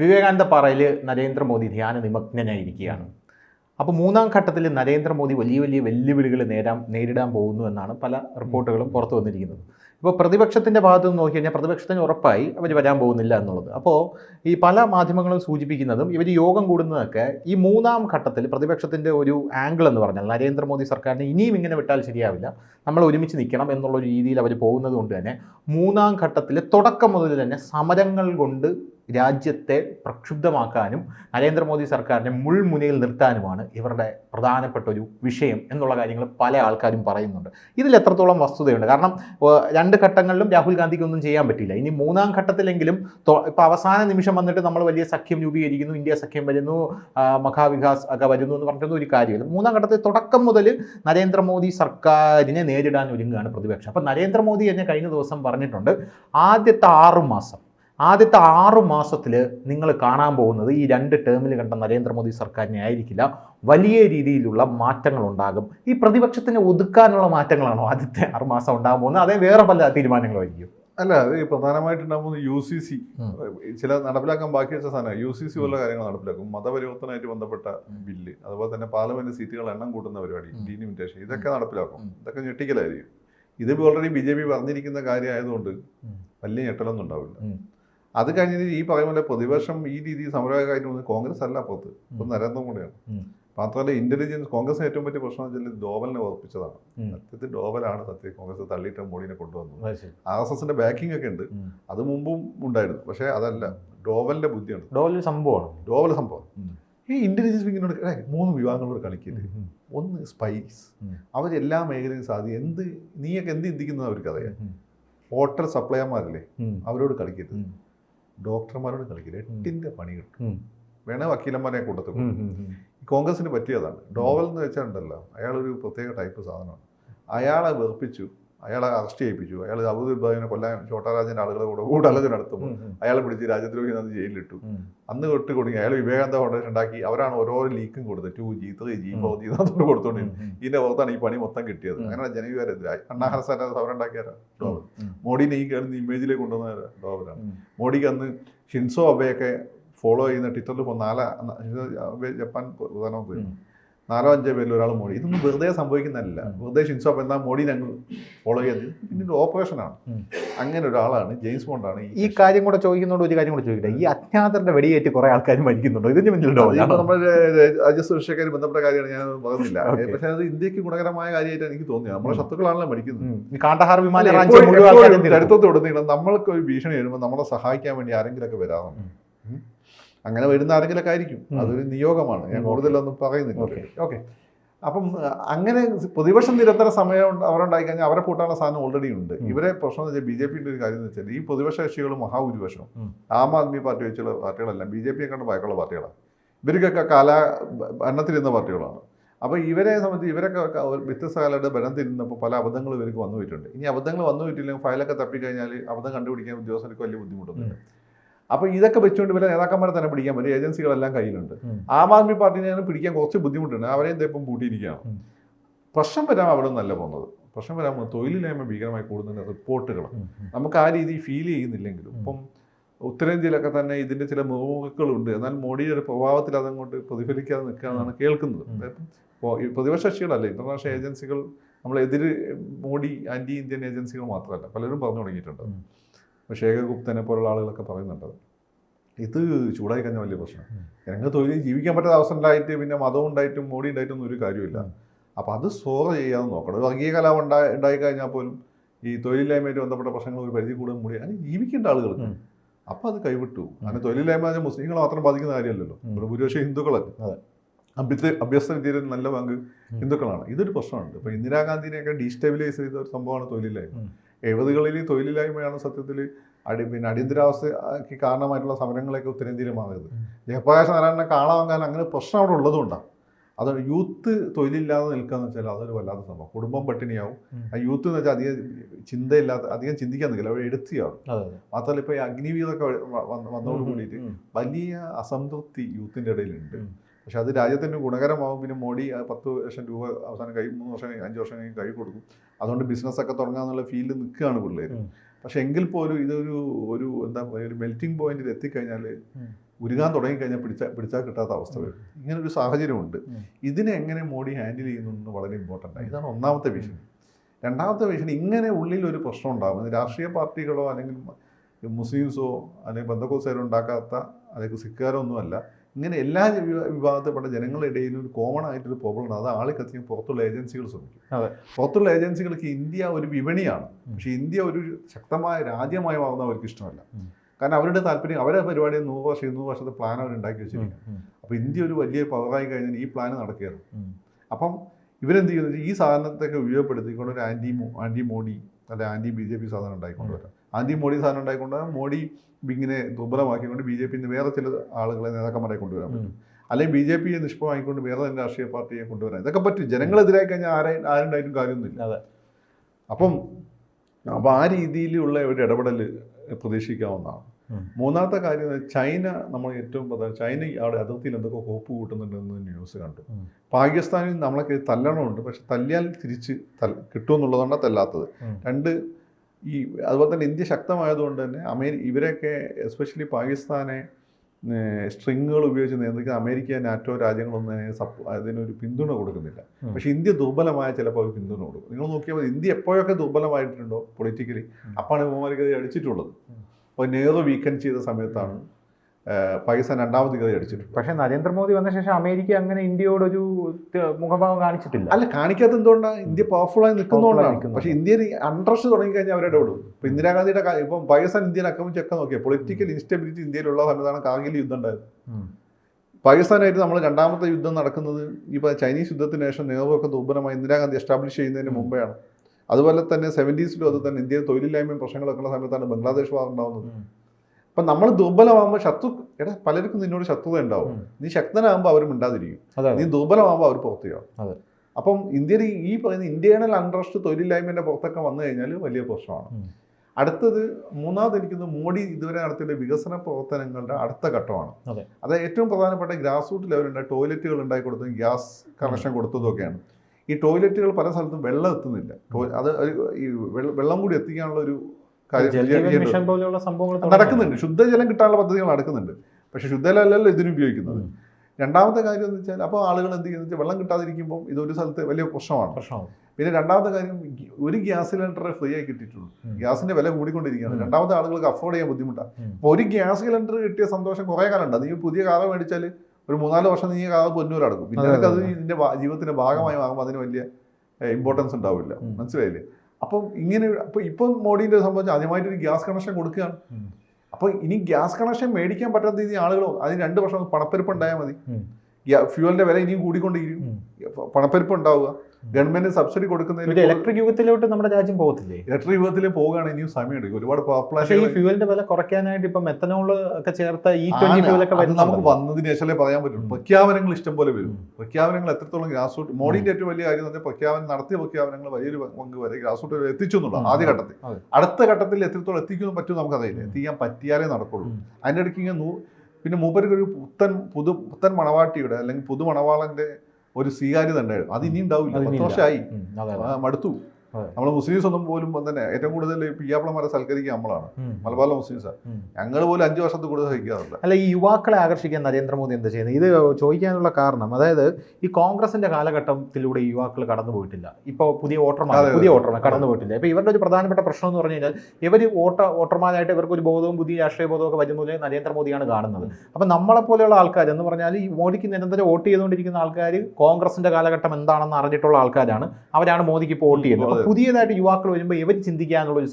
വിവേകാനന്ദ പാറയിൽ നരേന്ദ്രമോദി ധ്യാന നിമഗ്നനായിരിക്കുകയാണ്. അപ്പോൾ മൂന്നാം ഘട്ടത്തിൽ നരേന്ദ്രമോദി വലിയ വലിയ വെല്ലുവിളികൾ നേരാൻ നേരിടാൻ പോകുന്നു എന്നാണ് പല റിപ്പോർട്ടുകളും പുറത്തു വന്നിരിക്കുന്നത്. ഇപ്പോൾ പ്രതിപക്ഷത്തിന്റെ ഭാഗത്ത് നിന്ന് നോക്കിക്കഴിഞ്ഞാൽ പ്രതിപക്ഷത്തിന് ഉറപ്പായി അവർ വരാൻ പോകുന്നില്ല എന്നുള്ളത്. അപ്പോൾ ഈ പല മാധ്യമങ്ങളും സൂചിപ്പിക്കുന്നതും ഇവർ യോഗം കൂടുന്നതൊക്കെ ഈ മൂന്നാം ഘട്ടത്തിൽ പ്രതിപക്ഷത്തിന്റെ ഒരു ആംഗിൾ എന്ന് പറഞ്ഞാൽ നരേന്ദ്രമോദി സർക്കാരിനെ ഇനിയും ഇങ്ങനെ വിട്ടാൽ ശരിയാവില്ല. നമ്മൾ ഒരുമിച്ച് നിൽക്കണം എന്നുള്ള രീതിയിൽ അവർ പോകുന്നത് കൊണ്ട് തന്നെ മൂന്നാം ഘട്ടത്തിൽ തുടക്കം മുതൽ തന്നെ സമരങ്ങൾ കൊണ്ട് രാജ്യത്തെ പ്രക്ഷുബ്ധമാക്കാനും നരേന്ദ്രമോദി സർക്കാരിനെ മുൾമുനയിൽ നിർത്താനുമാണ് ഇവരുടെ പ്രധാനപ്പെട്ട ഒരു വിഷയം എന്നുള്ള കാര്യങ്ങൾ പല ആൾക്കാരും പറയുന്നുണ്ട്. ഇതിൽ എത്രത്തോളം വസ്തുതയുണ്ട്? കാരണം രണ്ട് ഘട്ടങ്ങളിലും രാഹുൽ ഗാന്ധിക്ക് ഒന്നും ചെയ്യാൻ പറ്റില്ല. ഇനി മൂന്നാം ഘട്ടത്തിലെങ്കിലും ഇപ്പോൾ അവസാന നിമിഷം വന്നിട്ട് നമ്മൾ വലിയ സഖ്യം രൂപീകരിക്കുന്നു ഇന്ത്യ സഖ്യം വരുന്നു മഹാവികാസ് ഒക്കെ വരുന്നു എന്ന് പറഞ്ഞിട്ടൊന്നും ഒരു കാര്യമില്ല. മൂന്നാം ഘട്ടത്തിൽ തുടക്കം മുതൽ നരേന്ദ്രമോദി സർക്കാരിനെ നേരിടാൻ ഒരുങ്ങുകയാണ് പ്രതിപക്ഷം. അപ്പം നരേന്ദ്രമോദി എന്നെ കഴിഞ്ഞ ദിവസം പറഞ്ഞിട്ടുണ്ട് ആദ്യത്തെ ആറു മാസം ആദ്യത്തെ ആറു മാസത്തിൽ നിങ്ങൾ കാണാൻ പോകുന്നത് ഈ രണ്ട് ടേമിൽ കണ്ട നരേന്ദ്രമോദി സർക്കാരിനെ ആയിരിക്കില്ല. വലിയ രീതിയിലുള്ള മാറ്റങ്ങൾ ഉണ്ടാകും ഈ പ്രതിപക്ഷത്തിനെ ഒതുക്കാനുള്ള മാറ്റങ്ങളാണോ ആദ്യത്തെ ആറ് മാസം ഉണ്ടാകാൻ പോകുന്നത്? അതേ വേറെ പല തീരുമാനങ്ങളായിരിക്കും. അല്ല അത് പ്രധാനമായിട്ടുണ്ടാകുന്നത് യു സി സി ചില നടപ്പിലാക്കാൻ ബാക്കി വെച്ച സാധനം യു സി സി പോലുള്ള കാര്യങ്ങൾ നടപ്പിലാക്കും. മതപരിവർത്തനമായിട്ട് ബന്ധപ്പെട്ട ബില്ല് അതുപോലെ തന്നെ പാർലമെന്റ് സീറ്റുകൾ എണ്ണം കൂട്ടുന്ന പരിപാടി. ഡീലിമിറ്റേഷൻ ഇതൊക്കെ നടപ്പിലാക്കും. ഇതൊക്കെ ഞെട്ടിക്കലായിരിക്കും. ഇത് ഓൾറെഡി ബി ജെ പി പറഞ്ഞിരിക്കുന്ന കാര്യമായതുകൊണ്ട്. വലിയ ഞെട്ടലൊന്നും ഉണ്ടാവില്ല. അത് കഴിഞ്ഞിട്ട് ഈ പറയുന്ന പോലെ പ്രതിപക്ഷം ഈ രീതിയിൽ സമരമായിട്ട് വന്നത് കോൺഗ്രസ് അല്ല പുറത്ത് ഇപ്പം. നരേന്ദ്രമോദിയാണ്. മാത്രമല്ല ഇന്റലിജൻസ് കോൺഗ്രസിന് ഏറ്റവും പറ്റിയ പ്രശ്നം വെച്ചാൽ ഡോവലിനെ ഉറപ്പിച്ചതാണ്. സത്യത്തിൽ ഡോവലാണ് സത്യം കോൺഗ്രസ് തള്ളിയിട്ട് മോഡിനെ കൊണ്ടുവന്നത്. ആർ എസ് എസിന്റെ ബാക്കിംഗ് ഒക്കെ ഉണ്ട്. അത് മുമ്പും ഉണ്ടായിരുന്നു. പക്ഷേ അതല്ല ഡോവലിന്റെ ബുദ്ധിയാണ്. ഡോലൊരു സംഭവമാണ്. ഡോവൽ സംഭവം. ഈ ഇന്റലിജൻസ് വിങ്ങിനോട് മൂന്ന് വിഭാഗങ്ങളോട് കളിക്കില്ലേ ഒന്ന് സ്പൈസ്. അവരെല്ലാ മേഖലയും സാധി എന്ത് നീയൊക്കെ എന്ത് ചിന്തിക്കുന്നത് അവർക്കറിയാം. ഹോട്ടൽ സപ്ലൈമാരല്ലേ അവരോട് കളിക്കരുത്. ഡോക്ടർമാരോട് കളിക്കില്ല എട്ടിന്റെ പണി കിട്ടും. വേണ വക്കീലന്മാരെ കൂട്ടത്തിൽ. കോൺഗ്രസിന് പറ്റിയതാണ്. ഡോവൽ എന്ന് വെച്ചാൽ ഉണ്ടല്ലോ അയാളൊരു പ്രത്യേക ടൈപ്പ് സാധനമാണ്. അയാളെ വെറുപ്പിച്ചു. അയാളെ അറസ്റ്റ് ചെയ്യിപ്പിച്ചു അയാൾ അബുദ് ഇബ്രാഹിമിനെ കൊല്ലാൻ ചോട്ടാരാജന്റെ ആളുകളെ കൂടെ ഗൂഢാലോചന ഉം. ഉം. അയാളെ പിടിച്ച് രാജ്യദ്രോഹി എന്ന് ജയിലിലിട്ടു അന്ന് തൊട്ട് കൊടുങ്ങി അയാൾ വിവേകാനന്ദ ഫൗണ്ടേഷൻ ഉണ്ടാക്കി അവരാണ് ഓരോ ലീക്കും കൊടുത്തത് two G three G four G അതുകൊണ്ട് കൊടുത്തോണ്ട് ഉം. ഉം. ഇതിന്റെ പുറത്താണ് ഈ പണി മൊത്തം കിട്ടിയത്. അങ്ങനെ ജനവികാരെതിരായി അണ്ണാഹർസാന്റെ സമരം ഉണ്ടാക്കിയാരാ ഡോവൽ മോഡിനെ ഈ കേൾക്കുന്ന ഇമേജിലേക്ക് കൊണ്ടുവന്നാണ് ഉം. മോഡിക്ക് അന്ന് ഷിൻസോ അബയൊക്കെ ഫോളോ ചെയ്യുന്ന ട്വിറ്ററിൽ നാലാ ജപ്പാൻ പ്രധാനമന്ത്രി. നാലോ അഞ്ചോ പേരിൽ ഒരാൾ മോഡി. ഇതൊന്നും വെറുതെ സംഭവിക്കുന്നതല്ല. വെറുതെ ഷിൻസോ എന്താ മോഡി ഞങ്ങൾ ഫോളോ ചെയ്യുന്നത്. ഇതിന്റെ ഓപ്പറേഷനാണ്. അങ്ങനെ ഒരാളാണ് ജെയിംസ് ബോണ്ടാണ് ഈ കാര്യം കൂടെ ചോദിക്കുന്നുണ്ട് ഒരു കാര്യം കൂടെ ചോദിക്കട്ടെ. ഈ അജ്ഞാതരുടെ വെടിയേറ്റ് കുറെ ആൾക്കാർ മരിക്കുന്നുണ്ടോ? ഇതിന് മുന്നിലുണ്ടോ നമ്മുടെ രാജ്യസുരക്ഷക്കാർ ബന്ധപ്പെട്ട കാര്യമാണ് ഞാൻ പറയുന്നില്ല. പക്ഷേ അത് ഇന്ത്യയ്ക്ക് ഗുണകരമായ കാര്യമായിട്ടാണ് എനിക്ക് തോന്നിയത്. നമ്മുടെ. ശത്രുക്കളാണല്ലോ മരിക്കുന്നത്. കാണ്ടഹാർ വിമാനം ഉടനീളം നമ്മൾക്ക് ഒരു ഭീഷണി വരുമ്പോൾ നമ്മളെ സഹായിക്കാൻ വേണ്ടി ആരെങ്കിലൊക്കെ വരാറുണ്ട്. ഉം. ഉം. അങ്ങനെ വരുന്ന ആരെങ്കിലൊക്കെ ആയിരിക്കും. അതൊരു നിയോഗമാണ്. ഞാൻ. കൂടുതലൊന്നും പറയുന്നില്ല. ഓക്കെ. അപ്പം അങ്ങനെ പ്രതിപക്ഷം നിരന്തര സമയം അവരുണ്ടായി കഴിഞ്ഞാൽ അവരെ കൂട്ടാനുള്ള സാധനം ഓൾറെഡി ഉണ്ട്. ഇവരെ പ്രശ്നം എന്ന് വെച്ചാൽ ബി ജെ പിന്റെ ഒരു കാര്യം എന്ന് വെച്ചാൽ ഈ പ്രതിപക്ഷ കക്ഷികൾ മഹാഭൂരിപക്ഷം. ആം ആദ്മി പാർട്ടി വെച്ചുള്ള പാർട്ടികളെല്ലാം. ബി ജെ പിയെ കണ്ട് ഭയക്കുള്ള പാർട്ടികളാണ്. ഇവർക്കൊക്കെ കാല ഭരണത്തിരുന്ന പാർട്ടികളാണ്. അപ്പോൾ ഇവരെ സംബന്ധിച്ച് ഇവരൊക്കെ വ്യത്യസ്ത കാലയുടെ ഭരണം തിരുന്നപ്പോൾ പല അബദ്ധങ്ങളും ഇവർക്ക് വന്നു പോയിട്ടുണ്ട്. ഇനി അബദ്ധങ്ങൾ വന്നു പോയിട്ടില്ലെങ്കിൽ ഫയലൊക്കെ തപ്പിക്കഴിഞ്ഞാൽ അബദ്ധം കണ്ടുപിടിക്കാൻ ഉദ്യോഗസ്ഥർക്ക് വലിയ ബുദ്ധിമുട്ടൊന്നുമില്ല. അപ്പോൾ ഇതൊക്കെ വെച്ചുകൊണ്ട് വല്ല നേതാക്കന്മാരെ തന്നെ പിടിക്കാൻ പറ്റും. ഏജൻസികളെല്ലാം കയ്യിലുണ്ട്. ആം ആദ്മി പാർട്ടിനെ പിടിക്കാൻ കുറച്ച് ബുദ്ധിമുട്ടുണ്ട്. അവരെയും ഇപ്പം പൂട്ടിയിരിക്കുകയാണ്. പ്രശ്നം വരാൻ അവിടെ നല്ല പോകുന്നത്. പ്രശ്നം വരാൻ പോകുന്നത് തൊഴിലില്ലായ്മ ഭീകരമായി കൂടുന്നതിന്റെ റിപ്പോർട്ടുകൾ. നമുക്ക് ആ രീതി ഫീൽ ചെയ്യുന്നില്ലെങ്കിലും ഇപ്പം ഉത്തരേന്ത്യയിലൊക്കെ തന്നെ ഇതിന്റെ ചില മുഖങ്ങളുണ്ട് എന്നാൽ മോഡിയുടെ ഒരു പ്രഭാവത്തിൽ അതങ്ങോട്ട് പ്രതിഫലിക്കാതെ നിൽക്കുകയെന്നാണ് കേൾക്കുന്നത്. പ്രതിപക്ഷ കക്ഷികളല്ല ഇന്റർനാഷണൽ ഏജൻസികൾ നമ്മളെതിര് മോഡി ആന്റി ഇന്ത്യൻ ഏജൻസികൾ മാത്രമല്ല. പലരും പറഞ്ഞു തുടങ്ങിയിട്ടുണ്ട്. ശേഖർ പോലുള്ള ആളുകളൊക്കെ പറയുന്നുണ്ട് ഇത് ചൂടായി കഴിഞ്ഞ വലിയ പ്രശ്നം. ഞങ്ങൾ ഞങ്ങൾക്ക് തൊഴിൽ ജീവിക്കാൻ പറ്റാത്ത അവസരം ഉണ്ടായിട്ട് പിന്നെ മതം ഉണ്ടായിട്ടും മോഡി ഉണ്ടായിട്ടൊന്നും ഒരു കാര്യമില്ല. അപ്പോൾ അത് സോറ ചെയ്യാതെ നോക്കണം. ഒരു വർഗീയ കലാപം ഉണ്ടായി ഉണ്ടായി കഴിഞ്ഞാൽ പോലും ഈ തൊഴിലില്ലായ്മയായിട്ട് ബന്ധപ്പെട്ട പ്രശ്നങ്ങൾ ഒരു പരിധി കൂടുതൽ മൂടി അതിന് ജീവിക്കേണ്ട ആളുകൾക്ക് അപ്പം അപ്പോൾ അത് കൈവിട്ടു അങ്ങനെ തൊഴിലില്ലായ്മ എന്ന് മുസ്ലിങ്ങളെ മാത്രം ബാധിക്കുന്ന കാര്യമല്ലല്ലോ. ഇവിടെ ഭൂരിപക്ഷം ഹിന്ദുക്കളല്ല. അതെ. അഭ്യസ്ത അഭ്യസ്ത വിദ്യയിൽ നല്ല പങ്ക് ഹിന്ദുക്കളാണ്. ഇതൊരു പ്രശ്നമുണ്ട്. ഇപ്പോൾ ഇന്ദിരാഗാന്ധിനെയൊക്കെ ഡീസ്റ്റെബിലൈസ് ചെയ്ത ഒരു സംഭവമാണ് തൊഴിലില്ലായ്മ. എഴുപതുകളിൽ തൊഴിലില്ലായ്മയാണ് സത്യത്തിൽ അടി പിന്നെ അടിയന്തരാവസ്ഥയ്ക്ക് കാരണമായിട്ടുള്ള സമരങ്ങളൊക്കെ ഉത്തരേന്ത്യയിൽ മാറിയത്. ജയപ്രകാശ് നാരായണനെ കാണാൻ കാരണം അങ്ങനെ പ്രശ്നം അവിടെ ഉള്ളതുകൊണ്ടാണ്. അത് യൂത്ത് തൊഴിലില്ലാതെ നിൽക്കുക എന്ന് വെച്ചാൽ അതൊരു വല്ലാത്ത സംഭവം. കുടുംബം പട്ടിണിയാവും. ആ യൂത്ത് എന്ന് വെച്ചാൽ അധികം ചിന്തയില്ലാത്ത അധികം ചിന്തിക്കാൻ നിൽക്കില്ല. അവർ എടുത്തിയാവും. മാത്രമല്ല ഇപ്പോൾ ഈ അഗ്നിവീതൊക്കെ വന്നതോട് കൂടിയിട്ട് വലിയ അസംതൃപ്തി യൂത്തിന്റെ ഇടയിലുണ്ട്. പക്ഷെ അത് രാജ്യത്തിന് ഗുണകരമാവും. പിന്നെ മോഡി പത്ത് ലക്ഷം രൂപ അവസാനം കൈ മൂന്ന് വർഷം അഞ്ച് വർഷം കഴിഞ്ഞ് കൈ കൊടുക്കും. അതുകൊണ്ട് ബിസിനസ്സൊക്കെ തുടങ്ങാന്നുള്ള ഫീൽഡ് നിൽക്കുകയാണ് പിള്ളേർ. പക്ഷെ എങ്കിൽ പോലും ഇതൊരു ഒരു എന്താ പറയുക ഒരു മെൽറ്റിംഗ് പോയിന്റിൽ എത്തിക്കഴിഞ്ഞാൽ. ഉരുകാൻ തുടങ്ങിക്കഴിഞ്ഞാൽ പിടിച്ചാൽ പിടിച്ചാൽ കിട്ടാത്ത അവസ്ഥ വരും. ഇങ്ങനൊരു സാഹചര്യമുണ്ട്. ഇതിനെ എങ്ങനെ മോഡി ഹാൻഡിൽ ചെയ്യുന്നു എന്ന് വളരെ ഇമ്പോർട്ടന്റ് ആണ്. ഇതാണ് ഒന്നാമത്തെ ഭീഷണി രണ്ടാമത്തെ ഭീഷണി ഇങ്ങനെ ഉള്ളിൽ ഒരു പ്രശ്നം ഉണ്ടാകും രാഷ്ട്രീയ പാർട്ടികളോ അല്ലെങ്കിൽ മുസ്ലിംസോ അല്ലെങ്കിൽ ബന്ധക്കോസുകാരോ ഉണ്ടാക്കാത്ത അല്ലെങ്കിൽ സിഖുകാരോ ഒന്നുമല്ല. ഇങ്ങനെ എല്ലാ വിഭാ- വിഭാഗത്തിൽപ്പെട്ട ജനങ്ങളുടെ ഇടയിൽ ഒരു കോമൺ ആയിട്ടൊരു പ്രോബ്ലം ഉണ്ട്. അത് ആളെ കത്തിയും പുറത്തുള്ള ഏജൻസികൾ ശ്രമിക്കും. അതെ. പുറത്തുള്ള ഏജൻസികൾക്ക് ഇന്ത്യ ഒരു വിപണിയാണ്. പക്ഷേ ഇന്ത്യ ഒരു ശക്തമായ രാജ്യമായി മാറുന്ന അവർക്ക് ഇഷ്ടമല്ല. കാരണം അവരുടെ താല്പര്യം അവരുടെ പരിപാടി നൂറ് വർഷം ഇരുന്നൂറ് വർഷത്തെ പ്ലാൻ അവർ ഉണ്ടാക്കി വെച്ചിരിക്കും അപ്പോൾ ഇന്ത്യ ഒരു വലിയ പവറായി കഴിഞ്ഞാൽ ഈ പ്ലാൻ നടക്കുകയാണ്. അപ്പം ഇവരെന്ത് ചെയ്യുന്നത് ഈ സാധനത്തൊക്കെ ഉപയോഗപ്പെടുത്തിക്കൊണ്ട് ഒരു ആന്റി ആന്റി മോഡി അല്ലെ ആന്റി ബി ജെ പി സാധനം ഉണ്ടായിക്കൊണ്ട് വരാം ആന്റി മോഡി സാധനം ഉണ്ടായിക്കൊണ്ട് മോഡി ഇങ്ങനെ ദുർബലമാക്കിക്കൊണ്ട് ബി ജെ പിന്ന് വേറെ ചില ആളുകളെ നേതാക്കന്മാരെ കൊണ്ടുവരാൻ പറ്റും. അല്ലെങ്കിൽ ബി ജെ പിയെ നിഷ്പമാക്കിക്കൊണ്ട് വേറെ തന്നെ രാഷ്ട്രീയ പാർട്ടിയെ കൊണ്ടുവരാൻ. ഇതൊക്കെ പറ്റും. ജനങ്ങളെതിരായി കഴിഞ്ഞാൽ ആരെ ആരുണ്ടായിട്ടും കാര്യമൊന്നുമില്ല. അതെ. അപ്പം അപ്പം ആ രീതിയിലുള്ള ഒരു ഇടപെടൽ പ്രതീക്ഷിക്കാവുന്നതാണ്. മൂന്നാമത്തെ കാര്യം ചൈന നമ്മൾ ഏറ്റവും പ്രധാന ചൈന അവിടെ അതിർത്തിയിൽ എന്തൊക്കെ കോപ്പ് കൂട്ടുന്നുണ്ടെന്ന് ന്യൂസ് കണ്ടു. പാകിസ്ഥാനിൽ നമ്മളൊക്കെ തല്ലണമുണ്ട്. പക്ഷെ തല്ലിയാൽ തിരിച്ച് തൽ കിട്ടുമെന്നുള്ളതാണ് തല്ലാത്തത്. രണ്ട് ഈ അതുപോലെ തന്നെ ഇന്ത്യ ശക്തമായതുകൊണ്ട് തന്നെ അമേരി ഇവരെയൊക്കെ എസ്പെഷ്യലി പാകിസ്ഥാനെ സ്ട്രിങ്ങുകൾ ഉപയോഗിച്ച് നിയന്ത്രിക്കുന്ന അമേരിക്ക നാറ്റോ രാജ്യങ്ങളൊന്നും അതിനെ സപ്പോ അതിനൊരു പിന്തുണ കൊടുക്കുന്നില്ല. പക്ഷേ ഇന്ത്യ ദുർബലമായ ചിലപ്പോൾ അവർ പിന്തുണ കൊടുക്കും. നിങ്ങൾ നോക്കിയാൽ ഇന്ത്യ എപ്പോഴൊക്കെ ദുർബലമായിട്ടുണ്ടോ പൊളിറ്റിക്കലി. അപ്പാണ് ഇവന്മാർക്ക് അത് അടിച്ചിട്ടുള്ളത്. അപ്പോൾ നെഹ്റു വീക്കൻ ചെയ്ത സമയത്താണ് പാകിസ്ഥാൻ രണ്ടാമത് കയറി അടിച്ചിട്ടുണ്ട് പക്ഷെ നരേന്ദ്രമോദി വന്ന ശേഷം അമേരിക്ക അങ്ങനെ ഇന്ത്യയോട് ഒരു മുഖഭാവം കാണിച്ചിട്ടില്ല. അല്ല കാണിക്കാത്ത എന്തുകൊണ്ടാണ് ഇന്ത്യ പവർഫുൾ ആയി നിൽക്കുന്നതുകൊണ്ടാണ് പക്ഷെ ഇന്ത്യയിൽ അൺട്രസ്റ്റ് തുടങ്ങി കഴിഞ്ഞാൽ അവരുടെ ഇടപെടും. ഇപ്പൊ ഇന്ദിരാഗാന്ധിയുടെ ഇപ്പം പാകിസ്ഥാൻ ഇന്ത്യയിൽ ആക്രമിച്ചൊക്കെ നോക്കിയാൽ പൊളിറ്റിക്കൽ ഇൻസ്റ്റബിലിറ്റി ഇന്ത്യയിലുള്ള സമയത്താണ് കാർഗിൽ യുദ്ധം ഉണ്ടായത്. പാകിസ്ഥാനായിട്ട് നമ്മൾ രണ്ടാമത്തെ യുദ്ധം നടക്കുന്നത് ഈ ചൈനീസ് യുദ്ധത്തിന് ശേഷം നേതൃത്വമൊക്കെ ദുർബലമായി ഇന്ദിരാഗാന്ധി എസ്റ്റാബ്ലിഷ് ചെയ്യുന്നതിന്. മുമ്പെയാണ്. അതുപോലെ തന്നെ സെവന്റീസിലും അത് തന്നെ ഇന്ത്യയിൽ തൊഴിലില്ലായ്മയും പ്രശ്നങ്ങളൊക്കെ ഉള്ള സമയത്താണ് ബംഗ്ലാദേശ് വാർ ഉണ്ടാവുന്നത്. ഉം. അപ്പം നമ്മൾ ദുർബലമാകുമ്പോൾ ശത്രു എടാ പലർക്കും നിന്നോട് ശത്രുത ഉണ്ടാവും. നീ ശക്തനാകുമ്പോൾ അവർ മിണ്ടാതിരിക്കും. നീ ദുർബലമാകുമ്പോൾ അവർ പുറത്തു. ചെയ്യണം അപ്പം ഇന്ത്യയിൽ ഈ പറയുന്ന ഇന്റേണൽ അൺട്രസ്റ്റ് തൊഴിലില്ലായ്മയുടെ പുറത്തൊക്കെ വന്നു കഴിഞ്ഞാൽ വലിയ പ്രശ്നമാണ്. അടുത്തത് മൂന്നാമത് എനിക്കുന്നത് മോഡി ഇതുവരെ നടത്തിയ വികസന പ്രവർത്തനങ്ങളുടെ അടുത്ത ഘട്ടമാണ്. അതെ. ഏറ്റവും പ്രധാനപ്പെട്ട ഗ്രാസ് റൂട്ട് ലെവലുണ്ട് ടോയ്ലറ്റുകൾ ഉണ്ടാക്കി കൊടുത്തതും ഗ്യാസ് കണക്ഷൻ കൊടുത്തതൊക്കെയാണ് ഈ ടോയ്ലറ്റുകൾ പല സ്ഥലത്തും വെള്ളം എത്തുന്നില്ല. അത് ഈ വെള്ളം കൂടി എത്തിക്കാനുള്ള ഒരു നടക്കുന്നുണ്ട്. ശുദ്ധജലം കിട്ടാനുള്ള പദ്ധതികൾ നടക്കുന്നുണ്ട്. പക്ഷെ ശുദ്ധജലമല്ലല്ലോ ഇതിന് ഉപയോഗിക്കുന്നത്. രണ്ടാമത്തെ കാര്യം എന്ന് വെച്ചാൽ അപ്പോൾ ആളുകൾ എന്ത് ചെയ്യുന്നത് വെച്ചാൽ വെള്ളം കിട്ടാതിരിക്കുമ്പോൾ ഇതൊരു സ്ഥലത്ത് വലിയ പ്രശ്നമാണ്. പിന്നെ രണ്ടാമത്തെ കാര്യം ഒരു ഗ്യാസ് സിലിണ്ടർ ഫ്രീ ആയി കിട്ടിയിട്ടുള്ളൂ. ഗ്യാസിന്റെ വില കൂടിക്കൊണ്ടിരിക്കുകയാണ്. രണ്ടാമത്തെ ആളുകൾക്ക് അഫോർഡ് ചെയ്യാൻ ബുദ്ധിമുട്ടാണ്. അപ്പോൾ ഒരു ഗ്യാസ് സിലിണ്ടർ കിട്ടിയ സന്തോഷം കുറേ കാലം ഉണ്ട് നീ പുതിയ കാർ മേടിച്ചാൽ ഒരു മൂന്നാൽ വർഷം നീ കാർ പൊന്നൂർ അടക്കും. പിന്നെ അത് അതെ. ഇതിന്റെ ജീവിതത്തിന്റെ ഭാഗമായി മാറുമ്പോൾ അതിന് വലിയ ഇമ്പോർട്ടൻസ് ഉണ്ടാവില്ല. മനസ്സിലായില്ലേ? അപ്പം ഇങ്ങനെ അപ്പം ഇപ്പം മോഡീന്റെ സംബന്ധിച്ച് ആദ്യമായിട്ട് ഒരു ഗ്യാസ് കണക്ഷൻ കൊടുക്കുകയാണ്. അപ്പം അപ്പോൾ ഇനി ഗ്യാസ് കണക്ഷൻ മേടിക്കാൻ പറ്റാത്ത രീതി ആളുകൾ അതിന് രണ്ട് വർഷം പണപ്പെരുപ്പ് ഉണ്ടായാൽ മതി. ഫ്യൂവലിന്റെ വില ഇനിയും കൂടിക്കൊണ്ടിരിക്കും. പണപ്പെരുപ്പ് ഉണ്ടാവുക. ഗവൺമെന്റ് സബ്സിഡി കൊടുക്കുന്നതിൽ ഒരു ഇലക്ട്രിക് യുഗത്തിലോട്ട് നമ്മുടെ രാജ്യം പോകത്തില്ലേ? ഇലക്ട്രിക് യുഗത്തിൽ പോകുകയാണെങ്കിൽ ഇനിയും സമയം എടുക്കും ഒരുപാട് ഈ ഫ്യൂവലിന്റെ വില കുറയ്ക്കാനായിട്ട് ഇപ്പം മെത്തനോൾ ഒക്കെ ചേർത്ത ഈ ട്വന്റി ഫ്യൂവലൊക്കെ അത് നമുക്ക് വന്നതിന് ശേഷമേ പറയാൻ പറ്റും. ഉം. പ്രഖ്യാപനങ്ങൾ ഇഷ്ടം പോലെ വരും. പ്രഖ്യാപനങ്ങൾ എത്രത്തോളം ഗ്രാസ് റൂട്ട് മോഡിന്റെ ഏറ്റവും വലിയ കാര്യം പറഞ്ഞാൽ പ്രഖ്യാപനം നടത്തിയ പ്രഖ്യാപനങ്ങൾ വലിയൊരു പങ്ക് വരെ ഗ്രാസ് റൂട്ട് വരെ എത്തിച്ചു എന്നുള്ള ആദ്യ ഘട്ടത്തിൽ. അടുത്ത ഘട്ടത്തിൽ എത്രത്തോളം എത്തിക്കുന്നു പറ്റും നമുക്കറിയില്ല. എത്തിക്കാൻ പറ്റിയാലേ നടക്കുള്ളൂ. അതിന്റെ അതിന്റെ ഇടയ്ക്ക് ഇങ്ങനെ പിന്നെ മൂപ്പർക്ക് ഒരു പുത്തൻ പുതു പുത്തൻ മണവാട്ടിയുടെ അല്ലെങ്കിൽ പുതുമണവാളന്റെ ഒരു സ്വീകാര്യത ഉണ്ടായിരുന്നു അത് ഇനി ഉണ്ടാവില്ല പത്ത്. വർഷമായി മടുത്തു. നമ്മൾ മുസ്ലിംസ് ഒന്നും പോലും തന്നെ ഏറ്റവും കൂടുതൽ പിയാപ്പിളമാരെ സൽക്കരിക്കുക നമ്മളാണ്. മലബാറിലെ മുസ്ലിംസാണ് ഉം. ഞങ്ങൾ പോലും അഞ്ച് വർഷത്തിൽ കൂടുതൽ സഹിക്കാറില്ല. അല്ല ഈ യുവാക്കളെ ആകർഷിക്കാൻ നരേന്ദ്രമോദി എന്താ ചെയ്യുന്നത്? ഇത് ചോദിക്കാനുള്ള കാരണം അതായത് ഈ കോൺഗ്രസിന്റെ കാലഘട്ടത്തിലൂടെ യുവാക്കൾ കടന്നു പോയിട്ടില്ല. ഇപ്പോൾ പുതിയ വോട്ടർമാർ. പുതിയ വോട്ടർമാർ കടന്നു പോയിട്ടില്ല. ഇപ്പോൾ ഇവരുടെ ഒരു പ്രധാനപ്പെട്ട പ്രശ്നം എന്ന് പറഞ്ഞു കഴിഞ്ഞാൽ ഇവർ വോട്ട വോട്ടർമാരായിട്ട് ഇവർക്ക് ഒരു ബോധവും പുതിയ രാഷ്ട്രീയ ബോധവും ഒക്കെ വരുന്നത് നരേന്ദ്രമോദിയാണ് കാണുന്നത്. അപ്പം നമ്മളെ പോലെയുള്ള ആൾക്കാർ എന്ന് പറഞ്ഞാൽ ഈ മോദിക്ക് നിരന്തരം വോട്ട് ചെയ്തുകൊണ്ടിരിക്കുന്ന ആൾക്കാർ കോൺഗ്രസിന്റെ കാലഘട്ടം എന്താണെന്ന് അറിഞ്ഞിട്ടുള്ള ആൾക്കാരാണ്. അവരാണ് മോദിക്ക് ഇപ്പോൾ വോട്ട് ചെയ്യുന്നത്. പുതിയതായിട്ട് യുവാക്കൾ വരുമ്പോൾ ഇവർ ചിന്തിക്കാനുള്ള ഒരു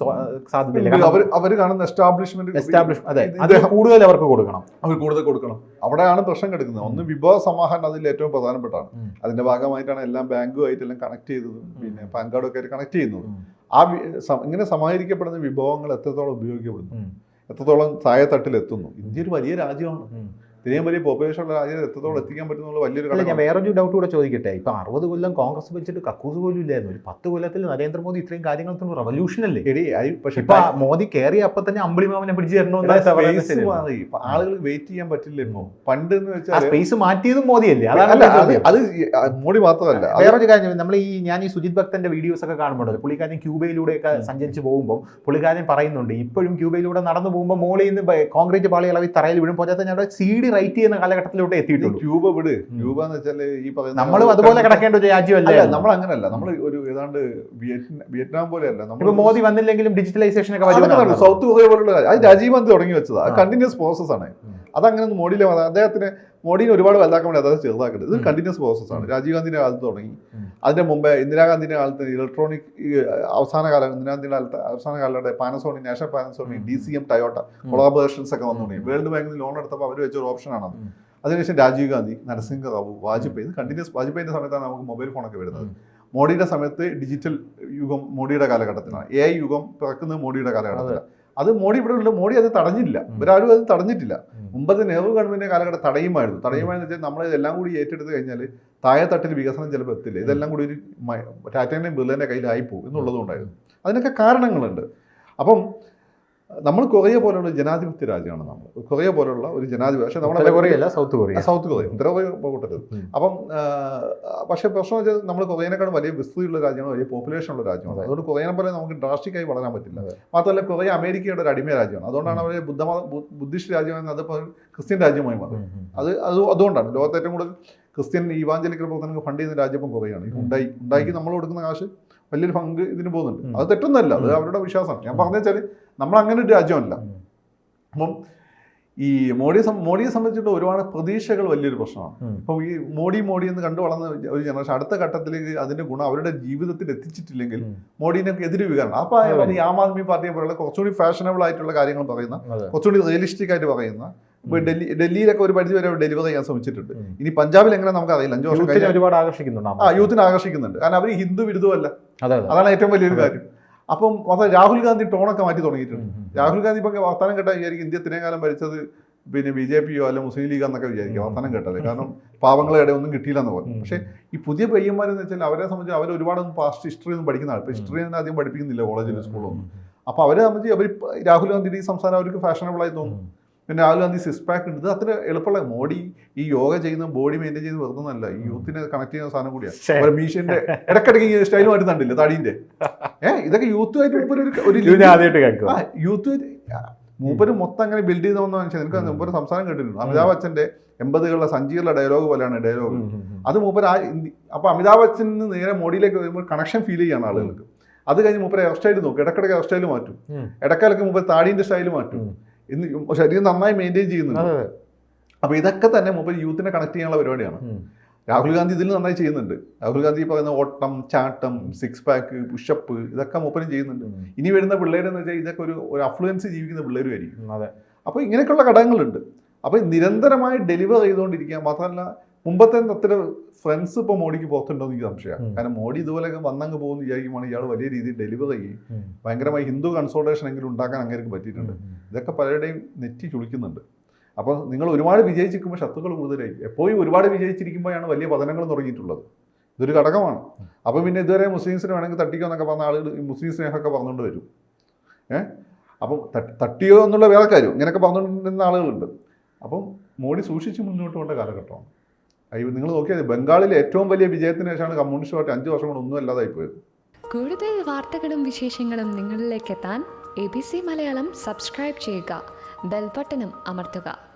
സാധ്യതയില്ല? അവർ അവർ കാണുന്ന എസ്റ്റാബ്ലിഷ്മെന്റ് എസ്റ്റാബ്ലിഷ് അതെ. അത് കൂടുതൽ അവർക്ക് കൊടുക്കണം. അവർ കൂടുതൽ കൊടുക്കണം. അവിടെയാണ് പ്രശ്നം കിടക്കുന്നത്. ഒന്ന് വിഭവ സമാഹരണം അതിൽ ഏറ്റവും പ്രധാനപ്പെട്ടാണ് അതിന്റെ ഭാഗമായിട്ടാണ് എല്ലാം ബാങ്കുമായിട്ടെല്ലാം കണക്ട് ചെയ്തതും. പിന്നെ പാൻ കാർഡൊക്കെ ആയിട്ട് കണക്ട് ചെയ്യുന്നത്. ആ ഇങ്ങനെ സമാഹരിക്കപ്പെടുന്ന വിഭവങ്ങൾ എത്രത്തോളം ഉപയോഗിക്കപ്പെടുന്നു? എത്രത്തോളം താഴെത്തട്ടിൽ എത്തുന്നു ഇന്ത്യ ഒരു വലിയ രാജ്യമാണ്. ഇത്രയും വലിയ പോപ്പുലേഷൻ ഉള്ള രാജ്യത്ത് എത്രത്തോളം എത്തിക്കാൻ പറ്റുന്നുള്ള വലിയൊരു കാര്യം ഞാൻ വേറൊരു ഡൗട്ട് കൂടെ ചോദിക്കട്ടെ. ഇപ്പൊ അറുപത് കൊല്ലം കോൺഗ്രസ് വെച്ചിട്ട് കക്കൂസ് പോലും ഇല്ലായിരുന്നു. ഒരു പത്ത് കൊല്ലത്തിൽ നരേന്ദ്രമോദി ഇത്രയും കാര്യങ്ങൾ റവല്യൂഷൻ അല്ലേ? എടി പക്ഷെ ഇപ്പൊ മോദി കയറിയ അപ്പൊ തന്നെ അമ്പിളിമാമനെ പിടിച്ചു തരണമെന്ന് ഇപ്പൊ ആളുകൾ വെയിറ്റ് ചെയ്യാൻ പറ്റില്ല ഇപ്പൊ. പണ്ട് എന്ന് വെച്ചാൽ സ്പേസ് മാറ്റിയതും മോദിയല്ലേ? അതാണ് അല്ല അത് മോഡി മാത്രമല്ല. വേറൊരു കാര്യം നമ്മൾ ഈ ഞാൻ ഈ സുജിത് ഭക്തന്റെ വീഡിയോസ് ഒക്കെ കാണുമ്പോഴല്ലോ പുള്ളിക്കാരൻ ക്യൂബയിലൂടെയൊക്കെ സഞ്ചരിച്ച് പോകുമ്പോൾ പുള്ളിക്കാരൻ പറയുന്നുണ്ട് ഇപ്പോഴും ക്യൂബയിലൂടെ നടന്നു പോകുമ്പോൾ മോളിൽ നിന്ന് കോൺക്രീറ്റ് പാളി ഇളവി തറയിൽ വീഴും. പോലെ തന്നെ അവിടെ ഡി റൈറ്റ് ചെയ്യുന്ന കാലഘട്ടത്തിലോട്ട് എത്തിയിട്ടുള്ളൂ. ക്യൂബ വിട്. ക്യൂബ എന്ന് വെച്ചാൽ ഈ പറയുന്ന നമ്മളും അതുപോലെ കിടക്കേണ്ട ഒരു രാജ്യമല്ലേ? നമ്മൾ അങ്ങനെയല്ല നമ്മൾ ഒരു ഏതാണ്ട് വിയറ്റ്നാം പോലെയല്ല. നമ്മൾ മോദി വന്നില്ലെങ്കിലും ഡിജിറ്റലൈസേഷൻ ഒക്കെ സൗത്ത് കൊറിയ പോലുള്ള കാര്യം. അത് രാജീവ് ഗാന്ധി തുടങ്ങി വെച്ചത്. ആ. കണ്ടിന്യൂസ് പ്രോസസ് ആണ്. അതങ്ങനെ ഒന്നും മോഡിയിലെ അദ്ദേഹത്തിന് മോഡിനെ ഒരുപാട് വലുതാക്കാൻ വേണ്ടി അദ്ദേഹം ചെറുതാക്കേണ്ടത് ഇത് കണ്ടിന്യൂസ് പ്രോസസ് ആണ്. രാജീവ് ഗാന്ധിന്റെ കാലത്ത് തുടങ്ങി. അതിന്റെ മുമ്പേ ഇന്ദിരാഗാന്ധിന്റെ കാലത്ത് ഇലക്ട്രോണിക് അവസാന കാലം ഇന്ദിരാഗാന്ധിയുടെ കാലത്ത് അവസാന കാലത്തെ Panasonic National Panasonic. D C M Toyota collaborations ഒക്കെ വന്നു തുടങ്ങി. വേൾഡ് ബാങ്കിൽ നിന്ന് ലോൺ എടുത്തപ്പോൾ അവർ വെച്ചൊരു ഒരു ഓപ്ഷനാണ് അത് അതിനുശേഷം രാജീവ് ഗാന്ധി നരസിംഹ റാവു വാജ്പേയി. ഇത് കണ്ടിന്യൂസ് വാജ്പേയിന്റെ സമയത്താണ് നമുക്ക് മൊബൈൽ ഫോണൊക്കെ വരുന്നത്. മോഡിയുടെ സമയത്ത് ഡിജിറ്റൽ യുഗം മോഡിയുടെ കാലഘട്ടത്തിലാണ്. എ യുഗം പിറക്കുന്നത് മോഡിയുടെ കാലഘട്ടത്തിലാണ്. അത്. മോഡി ഇവിടെ ഉള്ള മോഡി അത് തടഞ്ഞിട്ടില്ല ഒരാളും അത് തടഞ്ഞിട്ടില്ല. മുമ്പത്തെ നെഹ്റു ഗവൺമെന്റിന്റെ കാലഘട്ടം തടയുമായിരുന്നു. തടയുമായെന്ന് വെച്ചാൽ നമ്മൾ ഇതെല്ലാം കൂടി ഏറ്റെടുത്ത് കഴിഞ്ഞാൽ താഴെ തട്ടിൽ വികസനം ചിലപ്പോൾ എത്തില്ല. ഇതെല്ലാം കൂടി ഒരു ടാറ്റേന്റെയും ബിർലേന്റെ ബിർലേന്റെ കയ്യിലായി പോകും എന്നുള്ളതുകൊണ്ടായിരുന്നു അതിനൊക്കെ കാരണങ്ങളുണ്ട്. അപ്പം നമ്മൾ കൊറിയ പോലുള്ള ജനാധിപത്യ രാജ്യമാണ് നമ്മൾ. കൊറിയ പോലുള്ള ഒരു ജനാധിപത്യ പക്ഷെ നമ്മുടെ നമ്മളെ കൊറിയ അല്ല സൗത്ത് കൊറിയ. South Korea. ഉത്തര കൊറിയ കൂട്ടരുത് അപ്പം പക്ഷേ പ്രശ്നം വെച്ചാൽ നമ്മൾ കൊറിയനെക്കാളും വലിയ വിസ്തൃതിയുള്ള രാജ്യമാണ് വലിയ പോപ്പുലേഷൻ ഉള്ള രാജ്യമാണ്. അതുകൊണ്ട് കൊറിയനെ പോലെ നമുക്ക് ഡ്രാസ്റ്റിക്കായി വളരാൻ പറ്റില്ല. മാത്രമല്ല കൊറിയ അമേരിക്കയുടെ ഒരു അടിമ രാജ്യമാണ്. അതുകൊണ്ടാണ് അവർ ബുദ്ധമത ബുദ്ധിസ്റ്റ് രാജ്യമെന്ന് അതിപ്പോൾ ക്രിസ്ത്യൻ രാജ്യമായി മാറി. അത് അത് അതുകൊണ്ടാണ് ലോകത്ത് ഏറ്റവും കൂടുതൽ ക്രിസ്ത്യൻ ഈവാഞ്ചലിക്കൽ പ്രവർത്തനങ്ങൾ ഫണ്ട് ചെയ്യുന്ന രാജ്യം ഇപ്പം കൊറിയാണ് ഈ ഉണ്ടായി ഉണ്ടായിക്ക് നമ്മൾ കൊടുക്കുന്ന കാശ് വലിയൊരു പങ്ക് ഇതിന് പോകുന്നുണ്ട്. അത് തെറ്റൊന്നുമല്ല അത് അവരുടെ വിശ്വാസമാണ്. ഞാൻ. പറഞ്ഞു വെച്ചാൽ നമ്മൾ അങ്ങനെ ഒരു രാജ്യമല്ല. അപ്പം ഈ മോഡിയെ മോഡിയെ സംബന്ധിച്ചിട്ട് ഒരുപാട് പ്രതീക്ഷകൾ വലിയൊരു പ്രശ്നമാണ്. അപ്പം ഈ മോഡി മോഡി എന്ന് കണ്ടു വളർന്ന ഒരു ജനറേഷൻ അടുത്ത ഘട്ടത്തിലേക്ക് അതിന്റെ ഗുണം അവരുടെ ജീവിതത്തിൽ എത്തിച്ചിട്ടില്ലെങ്കിൽ മോഡീനെ എതിര് വികാരം അപ്പോൾ ഈ ആം ആദ്മി പാർട്ടിയെ പോലുള്ള കുറച്ചുകൂടി ഫാഷനബിൾ ആയിട്ടുള്ള കാര്യങ്ങൾ പറയുന്ന കുറച്ചുകൂടി റിയലിസ്റ്റിക് ആയിട്ട് പറയുന്ന ഇപ്പൊ ഉം. ഡൽഹി ഡൽഹിയിലൊക്കെ ഒരു പരിധി വരെ ഡെലിവർ ചെയ്യാൻ ശ്രമിച്ചിട്ടുണ്ട്. ഇനി പഞ്ചാബിൽ എങ്ങനെ നമുക്ക് അറിയില്ല. അഞ്ചു വർഷം കഴിഞ്ഞാൽ ഒരുപാട് ആകർഷിക്കുന്നുണ്ട് ആ യൂത്തിനെ ആകർഷിക്കുന്നുണ്ട്. കാരണം അവർ ഹിന്ദു അതെ അതാണ് ഏറ്റവും വലിയൊരു. കാര്യം. അപ്പം മാത്രം രാഹുൽ ഗാന്ധി ടോണൊക്കെ മാറ്റി തുടങ്ങിയിട്ടുണ്ട്. രാഹുൽ ഗാന്ധി ഇപ്പൊ വർത്തമാനം കേട്ടാൽ വിചാരിക്കും ഇന്ത്യ ഇത്രയും കാലം ഭരിച്ചത് പിന്നെ ബി ജെ പിയോ അല്ല മുസ്ലിം ലീഗ് എന്നൊക്കെ വിചാരിക്കും. വർത്തമാനം കേട്ടത്. കാരണം പാവങ്ങളെ ഇടയിൽ ഒന്നും കിട്ടിയില്ല എന്ന് പറഞ്ഞു പക്ഷേ ഈ പുതിയ പയ്യന്മാരെന്ന് വെച്ചാൽ അവരെ സംബന്ധിച്ച് അവർ ഒരുപാടൊന്നും പാസ്റ്റ് ഹിസ്റ്ററി ഒന്നും പഠിക്കുന്ന ആൾ ഹിസ്റ്ററി തന്നെ ആദ്യം പഠിപ്പിക്കുന്നില്ല കോളേജിലും സ്കൂളൊന്നും അപ്പോൾ അവരെ സംബന്ധിച്ച് അവർ രാഹുൽ ഗാന്ധിയുടെ ഈ സംസ്ഥാനം അവർക്ക് ഫാഷനബിൾ ആയി തോന്നും പിന്നെ രാഹുൽ ഗാന്ധി സിക്സ് പാക്ക് ഉണ്ട്. ഇത് അത്ര എളുപ്പമുള്ള മോഡി ഈ യോഗ ചെയ്യുന്ന ബോഡി മെയിന്റെയിൻ ചെയ്ത് വരുന്നതല്ല ഈ യൂത്തിനെ കണക്ട് ചെയ്യുന്ന സാധനം കൂടിയാണ് മീഷിന്റെ ഇടക്കിടയ്ക്ക് സ്റ്റൈൽ മാറ്റുന്നുണ്ടല്ലേ തടീന്റെ? ഏഹ് ഇതൊക്കെ യൂത്തുമായിട്ട് ആയിട്ട് ഒരു യൂത്ത് മൂപ്പര് മൊത്തം അങ്ങനെ ബിൽഡ് ചെയ്ത് വന്ന മനുഷ്യൻ എനിക്ക്. മൂപ്പര് സംസാരം കേട്ടിട്ടുണ്ട്. അമിതാഭ് ബച്ചന്റെ എൺപതുകളിലെ സഞ്ജീവിലെ ഡയലോഗ് പോലെയാണ് ഡയലോഗ് അത് മൂപ്പര് ആ അപ്പൊ അമിതാഭ് ബച്ചൻ നേരെ മോഡിയിലേക്ക് വരുമ്പോൾ കണക്ഷൻ ഫീൽ ചെയ്യാണ് ആളുകൾക്ക്. അത് കഴിഞ്ഞ് മൂപ്പര് ഹെയർ സ്റ്റൈൽ നോക്കും. ഇടക്കിടക്ക് ഹെയർ സ്റ്റൈൽ മാറ്റും. ഇടക്കാലൊക്കെ മൂപ്പര് താടിന്റെ സ്റ്റൈൽ മാറ്റും. ഇന്ന് ശരീരം നന്നായി മെയിന്റെയിൻ ചെയ്യുന്നുണ്ട്. അതെ അതെ. അപ്പൊ ഇതൊക്കെ തന്നെ മൊബൈൽ യൂത്തിനെ കണക്ട് ചെയ്യാനുള്ള പരിപാടിയാണ്. രാഹുൽ ഗാന്ധി ഇതിൽ നന്നായി ചെയ്യുന്നുണ്ട്. രാഹുൽ ഗാന്ധി പറയുന്ന ഓട്ടം ചാട്ടം സിക്സ് പാക്ക് പുഷപ്പ് ഇതൊക്കെ മൂപ്പരും ചെയ്യുന്നുണ്ട്. ഇനി വരുന്ന പിള്ളേരെന്ന് വെച്ചാൽ ഇതൊക്കെ ഒരു ഒരു അഫ്ലുവൻസ് ജീവിക്കുന്ന പിള്ളേരുമായിരിക്കും. അതെ. അപ്പോൾ ഇങ്ങനെയൊക്കെയുള്ള ഘടകങ്ങളുണ്ട്. അപ്പോൾ നിരന്തരമായി ഡെലിവർ ചെയ്തുകൊണ്ടിരിക്കുക മാത്രമല്ല മുമ്പത്തെ അത്ര ഫ്രണ്ട്സ് ഇപ്പോൾ മോഡിക്ക് പുറത്തുണ്ടോ എന്ന് എനിക്ക് സംശയമാണ്. കാരണം മോഡി ഇതുപോലെയൊക്കെ വന്നങ്ങ് പോകുന്ന വിചാരിക്കുമ്പോൾ ഇയാൾ വലിയ രീതിയിൽ ഡെലിവർ ചെയ്യും ഭയങ്കരമായി ഹിന്ദു കൺസോൾട്ടേഷൻ എങ്കിലും ഉണ്ടാക്കാൻ അങ്ങേർക്ക് പറ്റിയിട്ടുണ്ട്. ഇതൊക്കെ പലരുടെയും നെറ്റി ചുളിക്കുന്നുണ്ട്. അപ്പോൾ നിങ്ങൾ ഒരുപാട് വിജയിച്ചിരിക്കുമ്പോൾ ശത്രുക്കൾ കൂടുതലായി. എപ്പോഴും ഒരുപാട് വിജയിച്ചിരിക്കുമ്പോഴാണ് വലിയ പതനങ്ങൾ തുടങ്ങിയിട്ടുള്ളത്. ഇതൊരു ഘടകമാണ്. അപ്പോൾ പിന്നെ ഇതുവരെ മുസ്ലിംസിന് വേണമെങ്കിൽ തട്ടിക്കോ എന്നൊക്കെ പറഞ്ഞ ആളുകൾ മുസ്ലിം സ്നേഹമൊക്കെ പറഞ്ഞുകൊണ്ട് വരും. ഏ? അപ്പം തട്ടിയോ എന്നുള്ള വേറെ കാര്യം. ഇങ്ങനെയൊക്കെ പറഞ്ഞുകൊണ്ടിരുന്ന ആളുകളുണ്ട്. അപ്പം മോഡി സൂക്ഷിച്ച് മുന്നോട്ട് പോകേണ്ട കാലഘട്ടമാണ്. നിങ്ങൾ നോക്കിയാൽ ബംഗാളിലെ ഏറ്റവും വലിയ വിജയത്തിന് ശേഷമാണ് കമ്മ്യൂണിസ്റ്റ് പാർട്ടി അഞ്ച് വർഷം കൊണ്ട് ഒന്നും അല്ലാതായി പോയത്. കൂടുതൽ വാർത്തകളും വിശേഷങ്ങളും നിങ്ങളിലേക്ക് എത്താൻ A B C Malayalam subscribe ചെയ്യുക. ബെൽബട്ടനും അമർത്തുക.